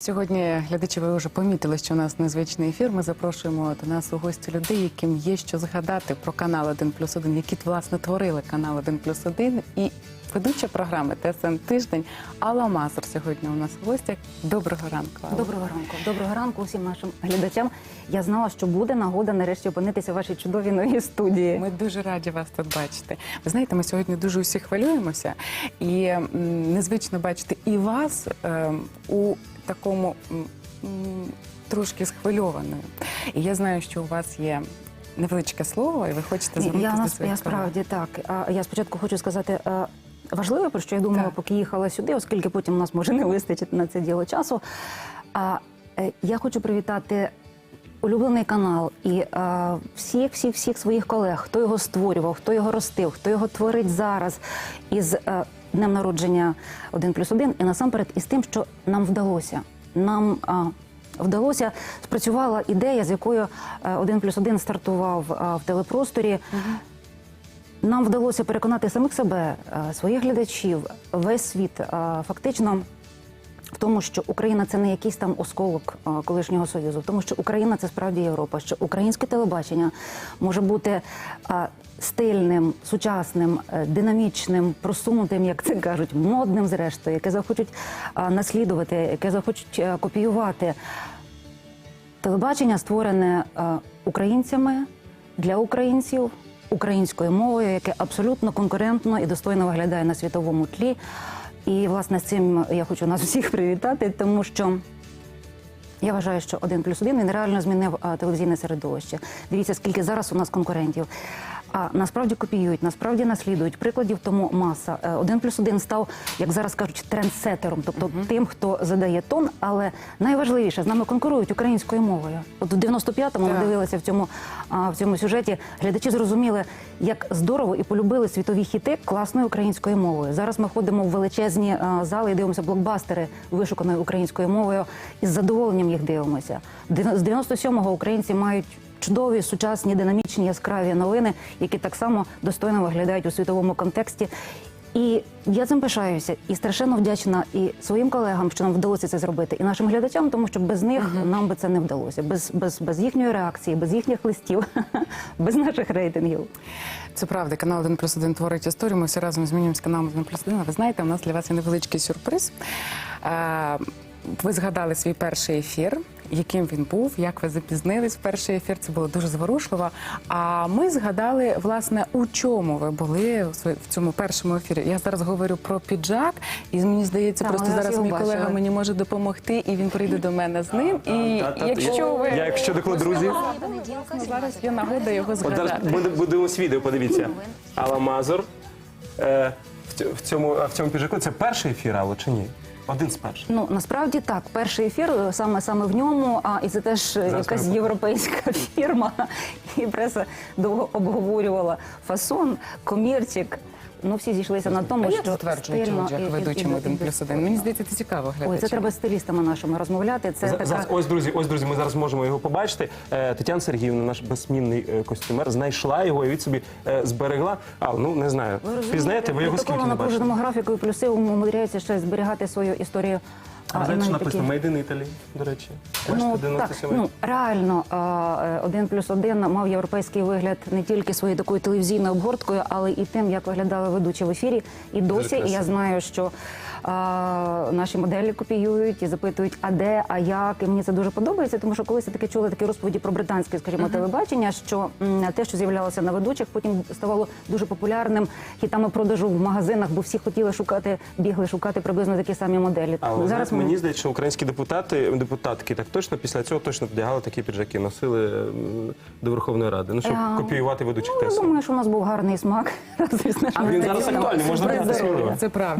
Сьогодні глядачі ви вже помітили, що у нас незвичний ефір. Ми запрошуємо до нас у гості людей, яким є що згадати про канал 1 плюс 1, які власне творили канал 1 плюс 1. І ведуча програми ТСН Тиждень Алла Мазур сьогодні у нас в гостях. Доброго ранку. Алла. Доброго ранку. Доброго ранку усім нашим глядачам. Я знала, що буде нагода нарешті опинитися в вашій чудовій новій студії. Ми дуже раді вас тут бачити. Ви знаєте, ми сьогодні дуже усі хвилюємося, і м, незвично бачити і вас ем, у такому м, м, трошки схвильованою. І я знаю, що у вас є невеличке слово, і ви хочете Ні, звернутися я, до нас, своїх я колег. справді так. А, Я спочатку хочу сказати е, важливе, про що я думала, Так. поки їхала сюди, оскільки потім у нас може не вистачити на це діло часу. А е, я хочу привітати. Улюблений канал і е, всіх, всіх, всіх своїх колег, хто його створював, хто його ростив, хто його творить зараз із е, днем народження 1 плюс 1 і насамперед із тим, що нам вдалося. Нам е, вдалося спрацювала ідея, з якою 1 плюс 1 стартував в телепросторі. Нам вдалося переконати самих себе, е, своїх глядачів, весь світ е, фактично. В тому, що Україна це не якийсь там осколок е, колишнього союзу, в тому, що Україна це справді Європа, що українське телебачення може бути стильним, сучасним, динамічним, просунутим, як це кажуть, модним, зрештою, яке захочуть наслідувати, яке захочуть копіювати. Телебачення створене українцями для українців українською мовою, яке абсолютно конкурентно і достойно виглядає на світовому тлі. І власне з цим я хочу нас всіх привітати, тому що. Я вважаю, що один плюс один він реально змінив телевізійне середовище. Дивіться, скільки зараз у нас конкурентів. А насправді копіюють, насправді наслідують. Прикладів тому маса. Е, Один плюс один став, як зараз кажуть, трендсетером, тобто тим, хто задає тон. Але найважливіше з нами конкурують українською мовою. От у 95-му ми дивилися в цьому в цьому сюжеті. Глядачі зрозуміли, як здорово і полюбили світові хіти класною українською мовою. Зараз ми ходимо в величезні зали і дивимося блокбастери вишуканою українською мовою і з задоволенням їх дивимося. З 97-го українці мають. Чудові, сучасні, динамічні, яскраві новини, які так само достойно виглядають у світовому контексті. І я цим пишаюся і страшенно вдячна і своїм колегам, що нам вдалося це зробити, і нашим глядачам, тому що без них нам би це не вдалося. Без, без, без їхньої реакції, без їхніх листів, без наших рейтингів. Це правда, канал 1 плюс 1 творить історію. Ми всі разом змінюємося каналом 1 плюс 1. Ви знаєте, у нас для вас є невеличкий сюрприз. Е, Ви згадали свій перший ефір, яким він був, як ви запізнились в перший ефір. Це було дуже зворушливо. А ми згадали, власне, у чому ви були в цьому першому ефірі. Я зараз говорю про піджак, і мені здається, Так, просто зараз мій колега бачили. мені може допомогти, і він прийде до мене з ним. І Та- та- якщо ви Я, якщо деколи друзі, зараз є нагода його от згадати. зараз буде, буде ось відео, подивіться. Алла Мазур. Е, в, цьому- в цьому, а в цьому піджаку це перший ефір, але чи ні? Один з перших. Ну насправді так, перший ефір е, саме саме в ньому. А і це теж Зараз якась ми- європейська фірма. І преса довго обговорювала фасон, комірчик. Ну всі зійшлися на тому, А що як і- і- ведучим один плюс один? Мені здається, це цікаво глядачам. Ой, це треба з стилістами нашими розмовляти. Це така Зараз, ось друзі, ось друзі, ми зараз можемо його побачити. Е, Тетяна Сергіївна, наш безсмінний е, костюмер, знайшла його і від собі е, зберегла. А ну не знаю. Ви Пізнаєте, ви його скільки не бачите? напруженому графіку і плюси умудряється ще зберігати свою історію. А і знаєте, що написано такі- Made in Italy, до речі. Бачите, Ну, так, ну реально е, один плюс один мав європейський вигляд не тільки своєю такою телевізійною обгорткою, але і тим, як виглядали ведучі в ефірі. І досі і я знаю, що е, наші моделі копіюють і запитують, а де, а як. І мені це дуже подобається, тому що колись я таке чула такі розповіді про британське, скажімо, телебачення, що м, те, що з'являлося на ведучих, потім ставало дуже популярним хітами продажу в магазинах, бо всі хотіли шукати, бігли шукати приблизно такі самі моделі. Але Зараз мені здається, що українські депутати, депутатки так точно після цього точно вдягали такі піджаки, носили м, до Верховної Ради. Ну щоб Е, копіювати ведучих Ну, я думаю, що у нас був гарний смак з нашими А він зараз актуальний, можна брати здоров'я. Це правда.